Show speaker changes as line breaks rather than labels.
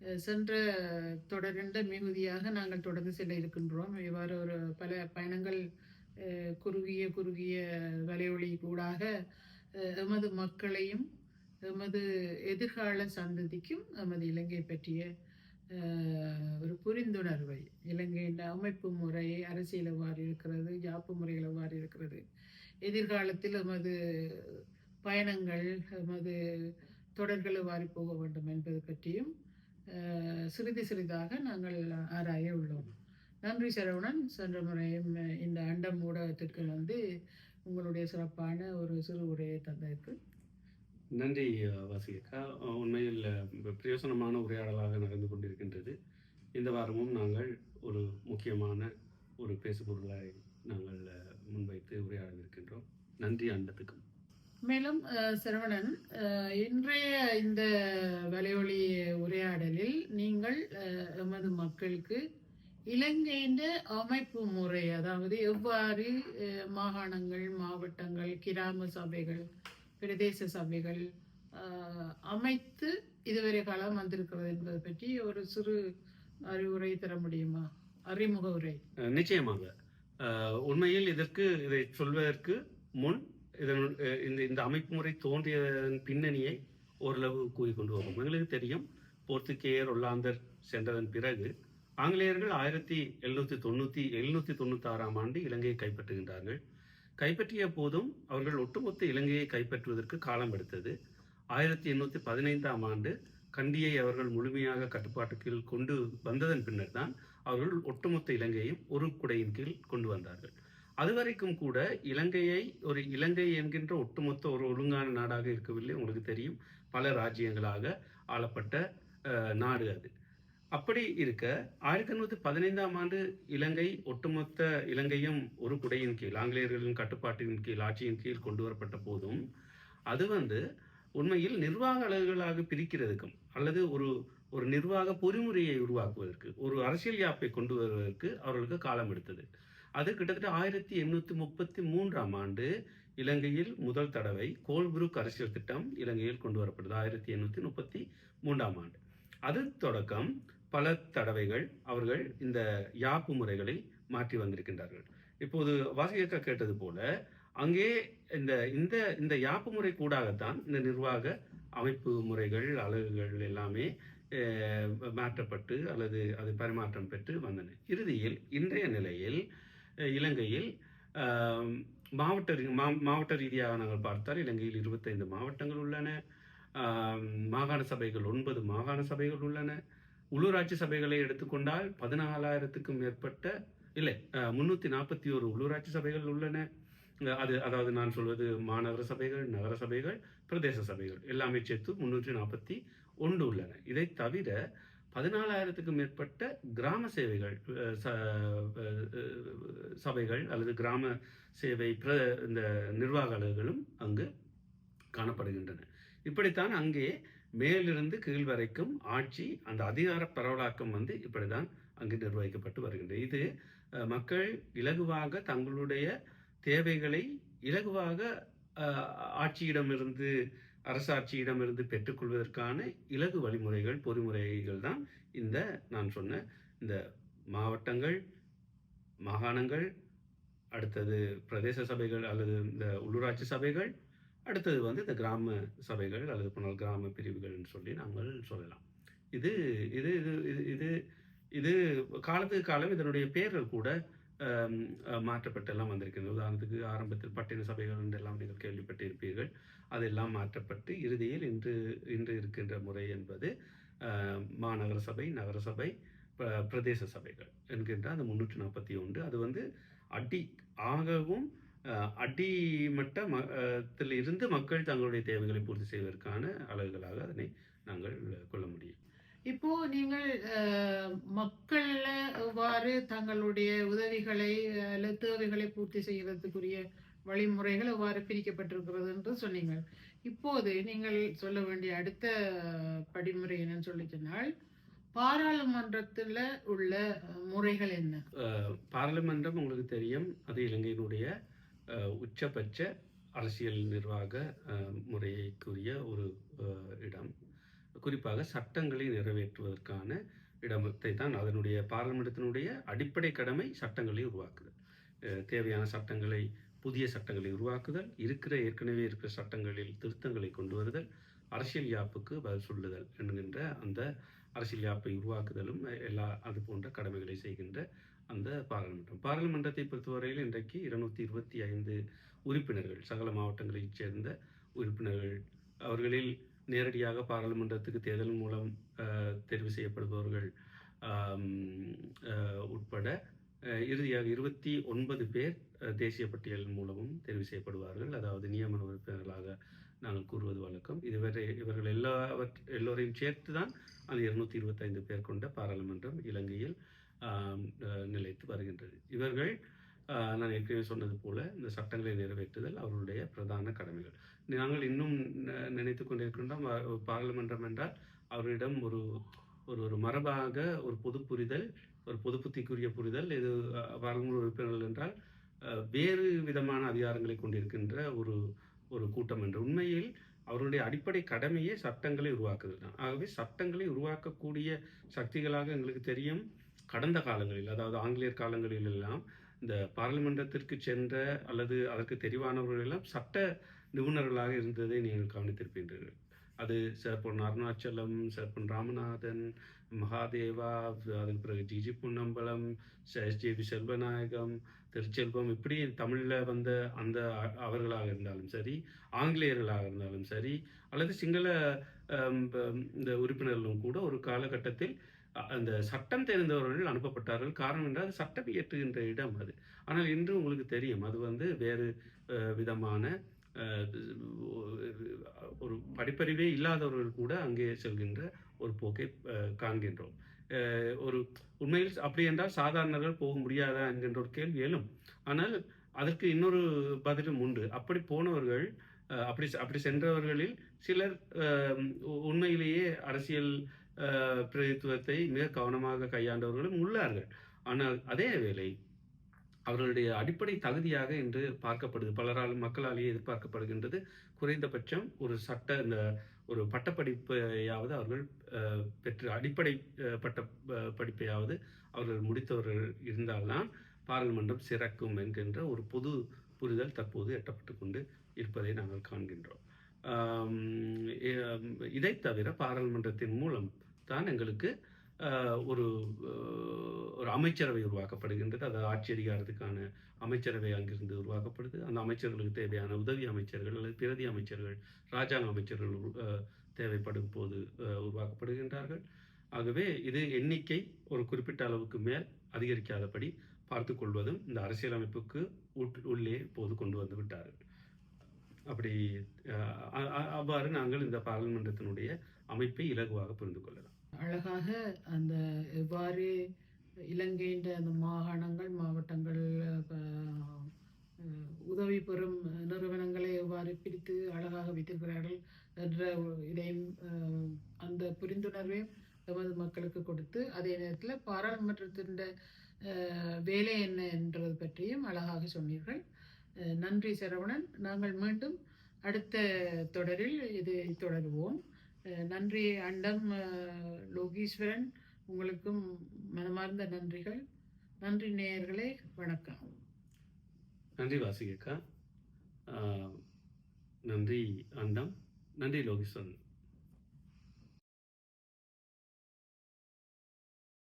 அஹ், சென்ற தொடர்ந்த மிகுதியாக நாங்கள் தொடர்ந்து செல்ல இருக்கின்றோம். இவ்வாறு ஒரு பல பயணங்கள் குறுகிய குறுகிய வலையொலி கூடாக எமது மக்களையும் எமது எதிர்கால சந்ததிக்கும் எமது இலங்கை பற்றிய ஒரு புரிந்துணர்வை இலங்கையின் அமைப்பு முறை அரசியல் எவ்வாறு இருக்கிறது யாப்பு முறைகள் எவ்வாறு இருக்கிறது எதிர்காலத்தில் எமது பயணங்கள் எமது தொடர்கள் வாரி போக வேண்டும் என்பது பற்றியும் சிறிது சிறிதாக நாங்கள் ஆராய உள்ளோம். நன்றி சரவணன். சென்ற முறையும் இந்த அண்டம் ஊடகத்திற்கு வந்து உங்களுடைய சிறப்பான ஒரு சிறு உரையை தந்ததற்கு.
நன்றி வாசிகா உண்மையில் பிரயோசனமான உரையாடலாக நடந்து கொண்டிருக்கின்றது. இந்த வாரமும் நாங்கள் ஒரு முக்கியமான ஒரு பேசுபொருளை நாங்கள் முன்வைத்து உரையாடலிருக்கின்றோம் நன்றி அண்டத்துக்கும்.
மேலும் சரவணன் இன்றைய இந்த வலையொலி உரையாடலில் நீங்கள் எமது மக்களுக்கு இலங்கையின் அமைப்பு முறை அதாவது எவ்வாறு மாகாணங்கள் மாவட்டங்கள் கிராம சபைகள் பிரதேச சபைகள் அமைத்து இதுவரை காலம் வந்திருக்கிறது என்பது பற்றி ஒரு சிறு அறிவுரை தர முடியுமா? அறிமுக உரை.
நிச்சயமாக. உண்மையில் இதற்கு இதை சொல்வதற்கு முன் இதன் இந்த இந்த அமைப்பு முறை தோன்றியதன் பின்னணியை ஓரளவு கூறிக்கொண்டு வரும். எங்களுக்கு தெரியும் போர்த்துகேயர் ஒல்லாந்தர் சென்றதன் பிறகு ஆங்கிலேயர்கள் ஆயிரத்தி எழுநூத்தி தொண்ணூத்தி எழுநூத்தி தொண்ணூத்தி ஆறாம் ஆண்டு இலங்கையை கைப்பற்றுகின்றார்கள். கைப்பற்றிய போதும் அவர்கள் ஒட்டுமொத்த இலங்கையை கைப்பற்றுவதற்கு காலம் எடுத்தது. ஆயிரத்தி எண்ணூத்தி பதினைந்தாம் ஆண்டு கண்டியை அவர்கள் முழுமையாக கட்டுப்பாட்டுக்கு கொண்டு வந்ததன் பின்னர் தான் அவர்கள் ஒட்டுமொத்த இலங்கையும் ஒரு குடையின் கீழ் கொண்டு வந்தார்கள். அதுவரைக்கும் கூட இலங்கையை ஒரு இலங்கை என்கின்ற ஒட்டுமொத்த ஒரு ஒழுங்கான நாடாக இருக்கவில்லை உங்களுக்கு தெரியும். பல ராஜ்யங்களாக ஆளப்பட்ட நாடு அது. அப்படி இருக்க ஆயிரத்தி எண்ணூத்தி பதினைந்தாம் ஆண்டு இலங்கை ஒட்டுமொத்த இலங்கையும் ஒரு குடையின் கீழ் ஆங்கிலேயர்களின் கட்டுப்பாட்டின் கீழ் ஆட்சியின் கீழ் கொண்டு வரப்பட்ட போதும் அது வந்து உண்மையில் நிர்வாக அலகுகளாக பிரிக்கிறதுக்கும் அல்லது ஒரு ஒரு நிர்வாக பொறிமுறையை உருவாக்குவதற்கு ஒரு அரசியல் யாப்பை கொண்டு வருவதற்கு அவர்களுக்கு காலம் எடுத்தது. அது கிட்டத்தட்ட ஆயிரத்தி எண்ணூத்தி முப்பத்தி மூன்றாம் ஆண்டு இலங்கையில் முதல் தடவை கோல்புருக் அரசியல் திட்டம் இலங்கையில் கொண்டு வரப்பட்டது ஆயிரத்தி எண்ணூத்தி முப்பத்தி மூன்றாம் ஆண்டு. அது தொடக்கம் பல தடவைகள் அவர்கள் இந்த யாப்பு முறைகளை மாற்றி வந்திருக்கின்றார்கள். இப்போது வாசிகக்கா கேட்டது போல அங்கே இந்த இந்த இந்த யாப்பு முறை கூடாகத்தான் இந்த நிர்வாக அமைப்பு முறைகள் அலகுகள் எல்லாமே மாற்றப்பட்டு அல்லது அது பரிமாற்றம் பெற்று வந்தன. இறுதியில் இன்றைய நிலையில் இலங்கையில் மாவட்ட மா- மாவட்ட ரீதியாக நாங்கள் பார்த்தால் இலங்கையில் இருபத்தைந்து மாவட்டங்கள் உள்ளன. மாகாண சபைகள் ஒன்பது மாகாண சபைகள் உள்ளன. உள்ளூராட்சி சபைகளை எடுத்துக்கொண்டால் பதினாலாயிரத்துக்கும் மேற்பட்ட இல்லை முன்னூற்றி நாற்பத்தி ஒரு உள்ளூராட்சி சபைகள் உள்ளன. அது அதாவது நான் சொல்வது மாநகர சபைகள் நகர சபைகள் பிரதேச சபைகள் எல்லாமே சேர்த்து முன்னூற்றி நாற்பத்தி ஒன்று உள்ளன. இதை தவிர பதினாலாயிரத்துக்கும் மேற்பட்ட கிராம சேவைகள் சபைகள் அல்லது கிராம சேவை பிர இந்த நிர்வாக அங்கு காணப்படுகின்றன. இப்படித்தான் அங்கே மேலிருந்து கீழ் வரைக்கும் ஆட்சி அந்த அதிகார பரவலாக்கம் வந்து இப்படிதான் அங்கு நிர்வகிக்கப்பட்டு வருகின்றது இது மக்கள் இலகுவாக தங்களுடைய தேவைகளை இலகுவாக ஆட்சியிடமிருந்து அரசாட்சியிடமிருந்து பெற்றுக்கொள்வதற்கான இலகு வழிமுறைகள் பொறிமுறைகள் தான் இந்த நான் சொன்ன இந்த மாவட்டங்கள் மாகாணங்கள் அடுத்தது பிரதேச சபைகள் அல்லது இந்த உள்ளூராட்சி சபைகள் அடுத்தது வந்து இந்த கிராம சபைகள் அல்லது போனால் கிராம பிரிவுகள்னு சொல்லி நாங்கள் சொல்லலாம். இது இது இது இது இது இது காலத்துக்கு காலம் இதனுடைய பெயர்கள் கூட மாற்றப்பட்டெல்லாம் வந்திருக்கிறது உதாரணத்துக்கு ஆரம்பத்தில் பட்டின சபைகள் என்றெல்லாம் நீங்கள் கேள்விப்பட்டிருப்பீர்கள். அதெல்லாம் மாற்றப்பட்டு இறுதியில் இன்று இன்று இருக்கின்ற முறை என்பது மாநகர சபை நகர சபை பிரதேச சபைகள் என்கின்ற அந்த முன்னூற்றி நாற்பத்தி ஒன்று. அது வந்து அடி ஆகவும் அடிமட்டத்தில் அடிமட்ட இருந்து மக்கள் தங்களுடைய தேவைகளை பூர்த்தி செய்வதற்கான அலகுகளாக அதனை நாங்கள் கொள்ள முடியும்.
இப்போ நீங்கள் மக்கள்ல எவ்வாறு தங்களுடைய உதவிகளை அல்லது தேவைகளை பூர்த்தி செய்வதற்குரிய வழிமுறைகள் எவ்வாறு பிரிக்கப்பட்டிருக்கிறது என்று சொன்னீங்க. இப்போது நீங்கள் சொல்ல வேண்டிய அடுத்த படிமுறை என்னன்னு சொல்லி சொன்னால் பாராளுமன்றத்தில் உள்ள முறைகள் என்ன?
பாராளுமன்றம் உங்களுக்கு தெரியும் அது இலங்கையினுடைய உச்சபட்ச அரசியல் நிர்வாக முறைக்குரிய ஒரு இடம். குறிப்பாக சட்டங்களை நிறைவேற்றுவதற்கான இடத்தை தான் அதனுடைய பாராளுமன்றத்தினுடைய அடிப்படை கடமை சட்டங்களை உருவாக்குதல். தேவையான சட்டங்களை புதிய சட்டங்களை உருவாக்குதல் இருக்கிற ஏற்கனவே இருக்கிற சட்டங்களில் திருத்தங்களை கொண்டு வருதல் அரசியல் யாப்புக்கு பதில் சொல்லுதல் என்கின்ற அந்த அரசியல் யாப்பை உருவாக்குதலும் எல்லா அது போன்ற கடமைகளை செய்கின்ற அந்த பாராளுமன்றம். பாராளுமன்றத்தை பொறுத்தவரையில் இன்றைக்கு இருநூத்தி இருபத்தி ஐந்து உறுப்பினர்கள் சகல மாவட்டங்களைச் சேர்ந்த உறுப்பினர்கள். அவர்களில் நேரடியாக பாராளுமன்றத்துக்கு தேர்தல் மூலம் தெரிவு செய்யப்படுபவர்கள் உட்பட இறுதியாக இருபத்தி ஒன்பது பேர் தேசிய பட்டியல் மூலமும் தெரிவு செய்யப்படுவார்கள். அதாவது நியமன உறுப்பினர்களாக நாங்கள் கூறுவது வழக்கம். இதுவரை இவர்கள் எல்லாவற் எல்லோரையும் சேர்த்து தான் அந்த இருநூத்தி இருபத்தைந்து பேர் கொண்ட பாராளுமன்றம் இலங்கையில் நிலைத்து வருகின்றது. இவர்கள் நான் ஏற்கனவே சொன்னது போல இந்த சட்டங்களை நிறைவேற்றுதல் அவருடைய பிரதான கடமைகள். நாங்கள் இன்னும் ந- கொண்டிருக்கின்றோம் பாராளுமன்றம் என்றால் அவரிடம் ஒரு ஒரு ஒரு மரபாக ஒரு பொது புரிதல் ஒரு பொது புத்திக்குரிய புரிதல் இது பாராளுமன்ற உறுப்பினர்கள் என்றால் வேறு விதமான அதிகாரங்களை கொண்டிருக்கின்ற ஒரு ஒரு கூட்டம் என்று. உண்மையில் அவருடைய அடிப்படை கடமையே சட்டங்களை உருவாக்குதல் தான். ஆகவே சட்டங்களை உருவாக்கக்கூடிய சக்திகளாக எங்களுக்கு தெரியும். கடந்த காலங்களில் அதாவது ஆங்கிலேயர் காலங்களில் எல்லாம் இந்த பாராளுமன்றத்திற்கு சென்ற அல்லது அதற்கு தெரிவானவர்கள் எல்லாம் சட்ட நிபுணர்களாக இருந்ததை நீங்கள் கவனித்திருப்பீர்கள் அது சேர்பொன் அருணாச்சலம் சேர்பொன் ராமநாதன் மகாதேவா அதன் பிறகு ஜிஜி பொன்னம்பலம் பி செல்வநாயகம் திருச்செல்வம் இப்படி தமிழில் வந்த அந்த அ- அவர்களாக இருந்தாலும் சரி ஆங்கிலேயர்களாக இருந்தாலும் சரி அல்லது சிங்கள இந்த உறுப்பினர்களும் கூட ஒரு காலகட்டத்தில் அந்த சட்டம் தெரிந்தவர்கள் அனுப்பப்பட்டார்கள். காரணம் என்றால் அது சட்டம் இயற்றுகின்ற இடம் அது. ஆனால் இன்று உங்களுக்கு தெரியும் அது வந்து வேறு விதமான ஒரு படிப்பறிவே இல்லாதவர்கள் கூட அங்கே செல்கின்ற ஒரு போக்கை காண்கின்றோம். ஒரு உண்மையில் அப்படி என்றால் சாதாரணர்கள் போக முடியாதா என்கின்ற ஒரு கேள்வி எழும். ஆனால் அதற்கு இன்னொரு பதிலும் உண்டு. அப்படி போனவர்கள் அப்படி அப்படி சென்றவர்களில் சிலர் உண்மையிலேயே அரசியல் பிரதித்துவத்தை மிக கவனமாக கையாண்டவர்களும் உள்ளார்கள். ஆனால் அதே வேளை அவர்களுடைய அடிப்படை தகுதியாக இன்று பார்க்கப்படுது பலராலும் மக்களாலேயே எதிர்பார்க்கப்படுகின்றது. குறைந்தபட்சம் ஒரு சட்ட இந்த ஒரு பட்டப்படிப்பையாவது அவர்கள் பெற்று அடிப்படை பட்ட படிப்பையாவது அவர்கள் முடித்தவர்கள் இருந்தால்தான் பாராளுமன்றம் சிறக்கும் என்கின்ற ஒரு பொது புரிதல் தற்போது எட்டப்பட்டு கொண்டு இருப்பதை நாங்கள் காண்கின்றோம். இதை தவிர பாராளுமன்றத்தின் மூலம் தான் எங்களுக்கு ஒரு ஒரு அமைச்சரவை உருவாக்கப்படுகின்றது. அது ஆட்சி அதிகாரத்துக்கான அமைச்சரவை அங்கிருந்து உருவாக்கப்படுது. அந்த அமைச்சர்களுக்கு தேவையான உதவி அமைச்சர்கள் அல்லது பிரதி அமைச்சர்கள் ராஜாங்க அமைச்சர்கள் தேவைப்படும் போது உருவாக்கப்படுகின்றார்கள். ஆகவே இது எண்ணிக்கை ஒரு குறிப்பிட்ட அளவுக்கு மேல் அதிகரிக்காதபடி பார்த்து கொள்வதும் இந்த அரசியலமைப்புக்கு உட்- உள்ளே இப்போது கொண்டு வந்து விட்டார்கள். அப்படி அவ்வாறு நாங்கள் இந்த பாராளுமன்றத்தினுடைய அமைப்பை இலகுவாக புரிந்து கொள்ளலாம்.
அழகாக அந்த எவ்வாறு இலங்கையின் அந்த மாகாணங்கள் மாவட்டங்கள் உதவி பெறும் நிறுவனங்களை எவ்வாறு பிரித்து அழகாக வைத்திருக்கிறார்கள் என்ற இதையும் அந்த புரிந்துணர்வையும் எமது மக்களுக்கு கொடுத்து அதே நேரத்தில் பாராளுமன்றத்தின் வேலை என்ன என்றது பற்றியும் அழகாக சொன்னீர்கள். நன்றி சரவணன். நாங்கள் மீண்டும் அடுத்த தொடரில் இது தொடருவோம். நன்றி அண்டம் லோகீஸ்வரன். உங்களுக்கும் மனமார்ந்த நன்றிகள். நன்றி நேயர்களே வணக்கம்.
நன்றி வாசிகக்கா. நன்றி அண்டம் நன்றி லோகீஸ்வரன்.